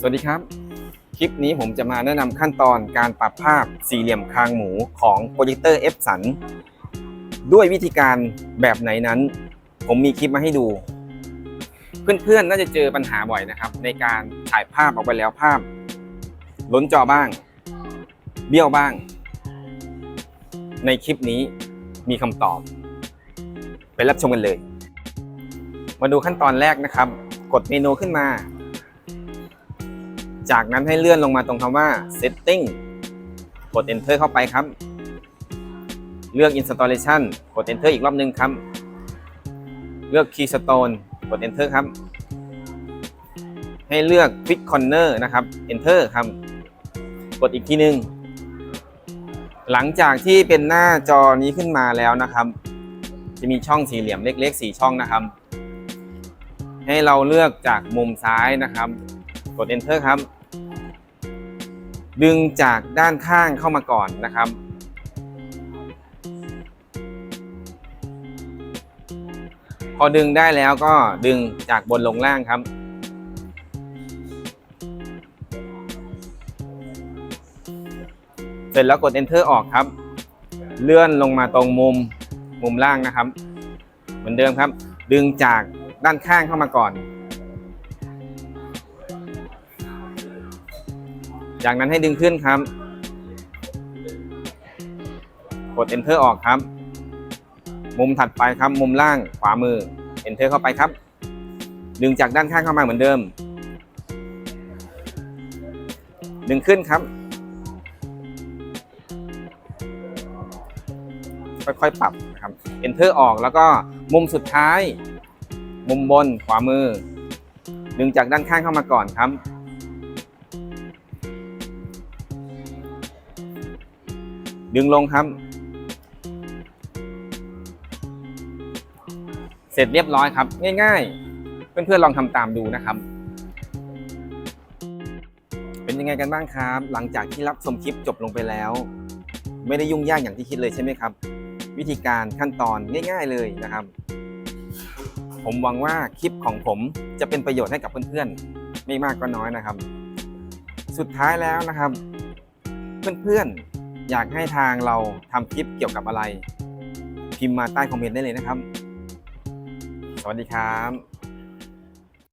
สวัสดีครับ คลิปนี้ผมจะมาแนะนำขั้นตอนการปรับภาพสี่เหลี่ยมคางหมูของโปรเจคเตอร์ F สันด้วยวิธีการแบบไหนนั้น ผมมีคลิปมาให้ดู เพื่อนๆ น่าจะเจอปัญหาบ่อยนะครับ ในการถ่ายภาพออกไปแล้วภาพ ล้นจอบ้าง เบี้ยวบ้าง ในคลิปนี้มีคำตอบ ไปรับชมกันเลย มาดูขั้นตอนแรกนะครับ กดเมนูขึ้นมา จากนั้นให้เลื่อนลงมาตรงคำว่า setting กด enter เข้าไปครับ เลือก installation กด enter อีกรอบนึงครับ เลือก keystone กด enter ครับ ให้เลือก quick corner นะครับ enter ครับ กดอีกทีนึง หลังจากที่เป็นหน้าจอนี้ขึ้นมาแล้วนะครับ จะมีช่องสี่เหลี่ยมเล็กๆ 4 ช่องนะครับ ให้เราเลือกจากมุมซ้ายนะครับ กด enter ครับ ดึงจากด้านข้างเข้ามาก่อนนะครับ พอดึงได้แล้วก็ดึงจากบนลงล่างครับเสร็จแล้วกด enter ออกครับ เลื่อนลงมาตรงมุมมุมล่างนะครับ เหมือนเดิมครับ ดึงจากด้านข้างเข้ามาก่อน จากนั้นให้ดึงขึ้นครับ กด enter ออกครับ มุมถัดไปครับ มุมล่างขวามือ enter เข้าไปครับ ดึงจากด้านข้างเข้ามาเหมือนเดิม ดึงขึ้นครับ ค่อยๆปรับนะครับ enter ออกแล้วก็มุมสุดท้าย มุมบนขวามือ ดึงจากด้านข้างเข้ามาก่อนครับ ดึงลงครับ เสร็จเรียบร้อยครับ ง่ายๆ เพื่อนๆลองทำตามดูนะครับ เป็นยังไงกันบ้างครับ หลังจากที่รับชมคลิปจบลงไปแล้ว ไม่ได้ยุ่งยากอย่างที่คิดเลยใช่ไหมครับ วิธีการขั้นตอนง่าย ๆเลยนะครับ ผมหวังว่าคลิปของผมจะเป็นประโยชน์ให้กับเพื่อนๆไม่มากก็น้อยนะครับ สุดท้ายแล้วนะครับ เพื่อนๆ อยากให้ทางเราทำคลิปเกี่ยวกับอะไร พิมพ์มาใต้คอมเมนต์ได้เลยนะครับ สวัสดีครับ